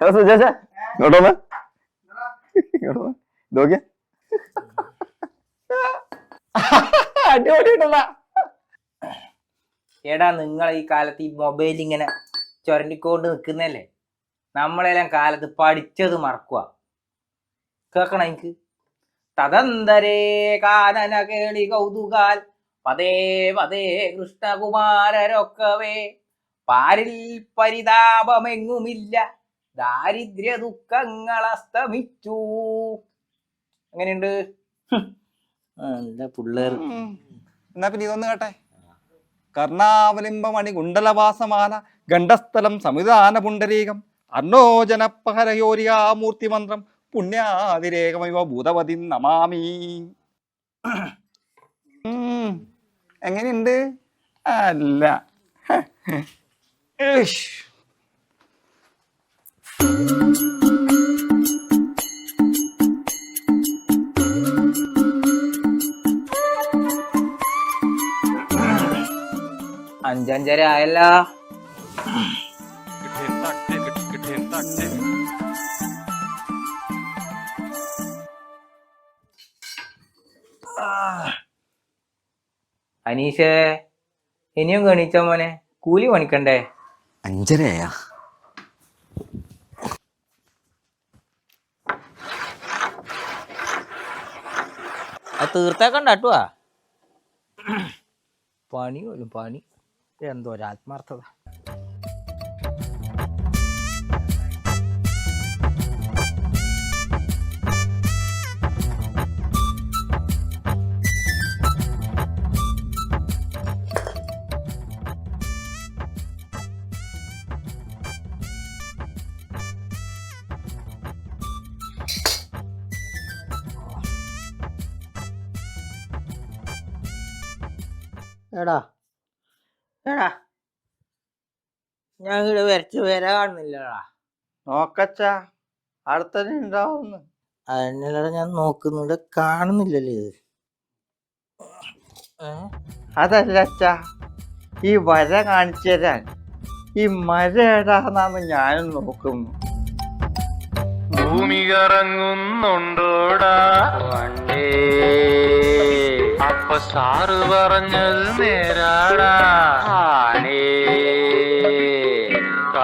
സുജേഷ ഇങ്ങോട്ടൊന്ന് ഇങ്ങോട്ടൊന്ന് നോക്കിയ എടാ നിങ്ങൾ ഈ കാലത്ത് ഈ മൊബൈൽ ഇങ്ങനെ ചുരണ്ടിക്കൊണ്ട് നിൽക്കുന്നല്ലേ നമ്മളെല്ലാം കാലത്ത് പഠിച്ചത് മറക്കുക കേക്കണ എനിക്ക്? തദന്തരേ കാനന കേളി കൗതുകാൽ പതേ പതേ കൃഷ്ണകുമാരരൊക്കവേ. പാരിൽ പരിതാപമെങ്ങുമില്ല. ദാരിദ്ര്യ ദുഃഖങ്ങൾ അസ്തമിച്ചു എങ്ങനെയുണ്ട് എന്താ പിള്ളേർ. എന്നാ പിന്നെ ഇതൊന്ന് കേട്ടെ? കർണാവലിംബമണി കുണ്ടലവാസമാന ഗണ്ഡസ്ഥലം സംവിധാന പുണ്ടരീകം അർണോജനപ്പഹരയോരികാമൂർത്തിമന്ത്രം പുണ്യാതിരേകമൈവ ഭൂതപതി നമാമി. ഉം. എങ്ങനെയുണ്ട്? അല്ല. അഞ്ചഞ്ചര ആയല്ല. അനീഷേ ഇനിയും ഗണിച്ചോ മോനെ? കൂലി പണിക്കണ്ടേ? അഞ്ചരയാ. അത് തീർത്തേക്കണ്ട കേട്ടുവാ പണി പോലും പണി. എന്തോ ഒരു ആത്മാർത്ഥത. എടാ. എടാ. ഞാൻ ഇവിടെ വരച്ച് വരാ കാണുന്നില്ലടാ നോക്കച്ച. അടുത്തന്നെ ഉണ്ടാവുന്നു അതിനല്ലടാ ഞാൻ നോക്കുന്നുണ്ട്. കാണുന്നില്ലല്ലേ ഇത്? അതല്ല അച്ഛാ ഈ വര കാണിച്ചു തരാൻ. ഈ മര ഏടാന്നാന്ന് ഞാനും നോക്കുന്നു. ഭൂമി കറങ്ങുന്നുണ്ടോടാ അപ്പൊ സാറ് പറഞ്ഞത് നേരാടാ.